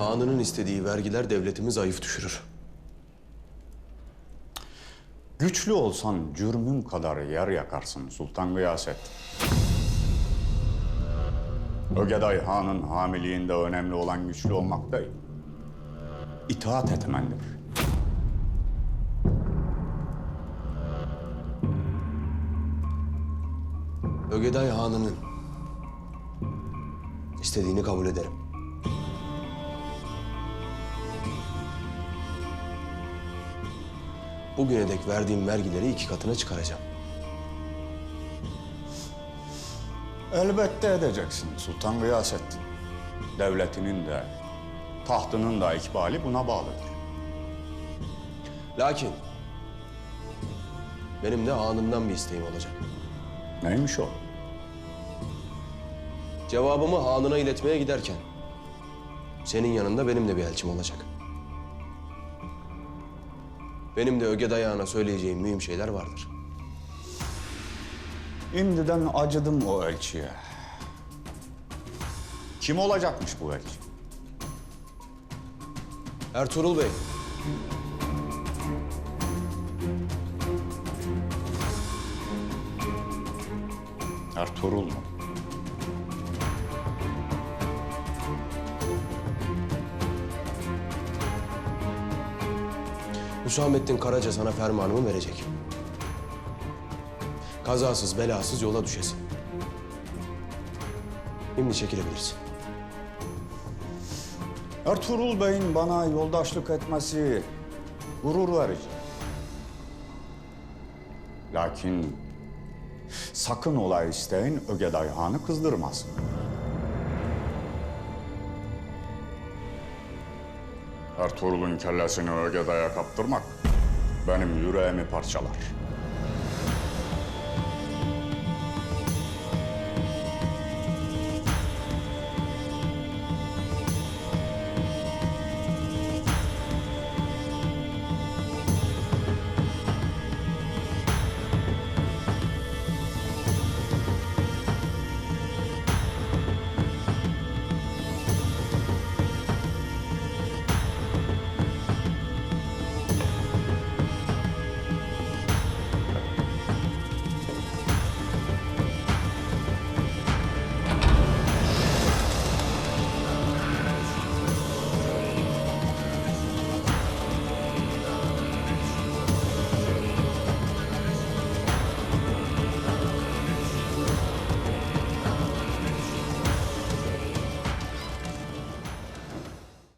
Anının istediği vergiler devletimi zayıf düşürür. Güçlü olsan cürmün kadar yer yakarsın Sultan Gıyaset. Ögeday Han'ın hamiliğinde önemli olan güçlü olmak değil, itaat etmendir. Ögeday Hanı'nın istediğini kabul ederim. Bugüne dek verdiğim vergileri iki katına çıkaracağım. Elbette edeceksin Sultan Gıyaset. Devletinin de, tahtının da ikbali buna bağlıdır. Lakin benim de anından bir isteğim olacak. Neymiş o? Cevabımı hanına iletmeye giderken senin yanında benim de bir elçim olacak. Benim de öge dayağına söyleyeceğim mühim şeyler vardır. İmdiden acıdım o elçiye. Kim olacakmış bu elçi? Ertuğrul Bey, Ertuğrul mu? Hüsamettin Karaca sana fermanımı verecek. Kazasız belasız yola düşesin. Şimdi çekilebilirsin. Ertuğrul Bey'in bana yoldaşlık etmesi gurur verici. Lakin sakın ola isteyin Ögeday Han'ı kızdırmasın. Ertuğrul'un kellesini Ögeday'a kaptırmak benim yüreğimi parçalar.